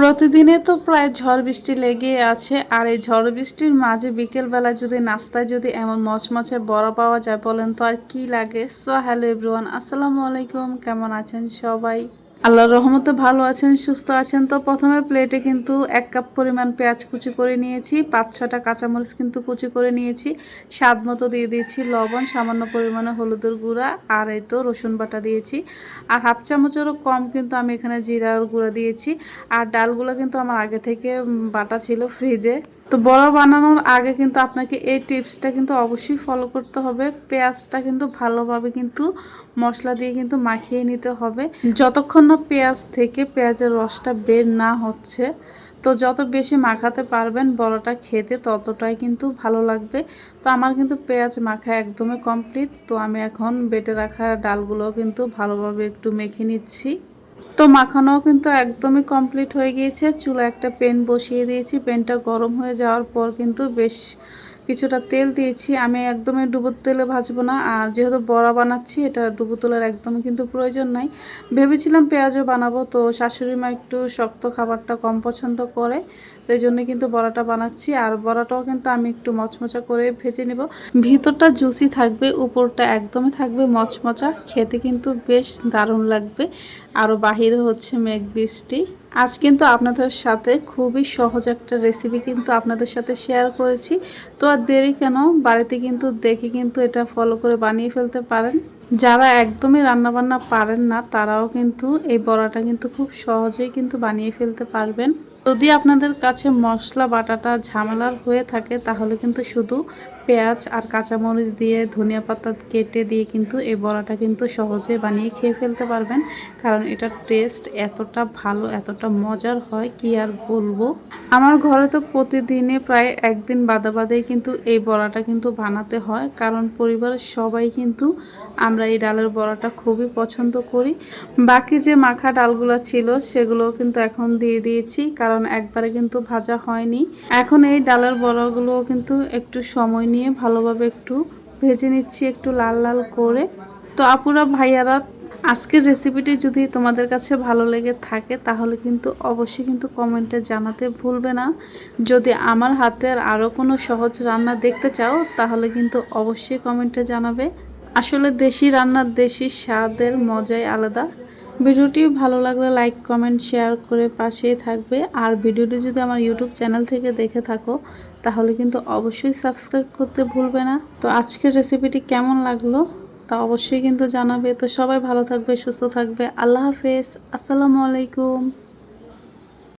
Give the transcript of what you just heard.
প্রতিদিনে তো প্রায় ঝড় বৃষ্টি লেগে আছে, আর এই ঝড় বৃষ্টির মাঝে বিকেলবেলা যদি নাস্তায় যদি এমন মচমচে বড় পাওয়া যায় বলেন তো আর কি লাগে? সো হ্যালো এভরিওয়ান আসসালামু আলাইকুম, কেমন আছেন সবাই? আল্লাহর রহমতে ভালো আছেন, সুস্থ আছেন। তো প্রথমে প্লেটে কিন্তু এক কাপ পরিমাণ পেঁয়াজ কুচি করে নিয়েছি, পাঁচ, ছটা কাঁচামরিচ কিন্তু কুচি করে নিয়েছি। স্বাদ মতো দিয়ে দিয়েছি লবণ, সামান্য পরিমাণে হলুদের গুঁড়া আর এই তো রসুন বাটা দিয়েছি। আর হাফ চামচেরও কম কিন্তু আমি এখানে জিরার গুঁড়া দিয়েছি। আর ডালগুলো কিন্তু আমার আগে থেকে বাটা ছিল ফ্রিজে তো বড়া বানানোর আগে কিন্তু আপনাকে এই টিপসটা কিন্তু অবশ্যই ফলো করতে হবে। পেঁয়াজটা কিন্তু ভালোভাবে কিন্তু মশলা দিয়ে কিন্তু মাখিয়ে নিতে হবে। যতক্ষণ না পেঁয়াজ থেকে পেঁয়াজের রসটা বের না হচ্ছে, তো যত বেশি মাখাতে পারবেন বড়াটা খেতে ততটাই কিন্তু ভালো লাগবে। তো আমার কিন্তু পেঁয়াজ মাখা একদমই কমপ্লিট তো আমি এখন বেটে রাখা ডালগুলো কিন্তু ভালোভাবে একটু মেখে নিচ্ছি। তো মাখানো কিন্তু একদমই কমপ্লিট হয়ে গিয়েছে। চুলা একটা পেন বসিয়ে দিয়েছি। পেনটা গরম হয়ে যাওয়ার পর কিন্তু বেশ কিছুটা তেল দিয়েছি, আমি একদমই ডুবো তেলে ভাজবো না। আর যেহেতু বড়া বানাচ্ছি, এটা ডুবো তেলের একদমই কিন্তু প্রয়োজন নাই। ভেবেছিলাম পেঁয়াজও বানাবো, তো শাশুড়ি মা একটু শক্ত খাবারটা কম পছন্দ করে, তো এই জন্য কিন্তু বড়াটা বানাচ্ছি। আর বড়াটাও কিন্তু আমি একটু মচমচা করে ভেজে নেব। ভিতরটা জুসি থাকবে, উপরটা একদমই থাকবে মচমচা, খেতে কিন্তু বেশ দারুণ লাগবে। আরও বাহিরে হচ্ছে মেঘ বৃষ্টি। আজ কিন্তু আপনাদের সাথে খুবই সহজ একটা রেসিপি কিন্তু আপনাদের সাথে শেয়ার করেছি। তো আর দেরি কেন? বাড়িতে কিন্তু দেখে কিন্তু এটা ফলো করে বানিয়ে ফেলতে পারেন। যারা একদমই রান্নাবান্না পারেন না, তারাও কিন্তু এই বড়াটা কিন্তু খুব সহজেই কিন্তু বানিয়ে ফেলতে পারবেন। যদি আপনাদের কাছে মশলা, বাটাটা ঝামেলার হয়ে থাকে, তাহলে কিন্তু শুধু পেঁয়াজ আর কাঁচামরিচ দিয়ে ধনিয়া পাতা কেটে দিয়ে কিন্তু এই বড়াটা কিন্তু সহজে বানিয়ে খেয়ে ফেলতে পারবেন। কারণ এটার টেস্ট এতটা ভালো, এতটা মজার হয়, কি আর বলব? আমার ঘরে তো প্রতিদিনে প্রায় একদিন বাদে বাদেই কিন্তু এই বড়াটা কিন্তু বানাতে হয়। কারণ পরিবারের সবাই কিন্তু আমরা এই ডালের বড়াটা খুবই পছন্দ করি। বাকি যে মাখা ডালগুলো ছিল সেগুলো কিন্তু এখন দিয়ে দিয়েছি। কারণ একবারে কিন্তু ভাজা হয়নি। এখন এই ডালের বড়াগুলো কিন্তু একটু সময় নিয়ে ভালোভাবে একটু ভেজে নিচ্ছি, একটু লাল লাল করে। তো আপুরা, ভাইয়ারা, আজকের রেসিপিটি যদি তোমাদের কাছে ভালো লেগে থাকে, তাহলে কিন্তু অবশ্যই কিন্তু কমেন্টে জানাতে ভুলবে না। যদি আমার হাতের আরও কোনো সহজ রান্না দেখতে চাও, তাহলে কিন্তু অবশ্যই কমেন্টে জানাবে। আসলে দেশি রান্নার দেশি স্বাদের মজাই আলাদা। ভিডিওটি ভালো লাগলে লাইক, কমেন্ট, শেয়ার করে পাশেই থাকবে। আর ভিডিওটি যদি আমার ইউটিউব চ্যানেল থেকে দেখে থাকো, তাহলে কিন্তু অবশ্যই সাবস্ক্রাইব করতে ভুলবে না। তো আজকের রেসিপিটি কেমন লাগল তা অবশ্যই কিন্তু জানাবে। তো সবাই ভালো থাকবে, সুস্থ থাকবে। আল্লাহ হাফেজ। আসসালামু আলাইকুম।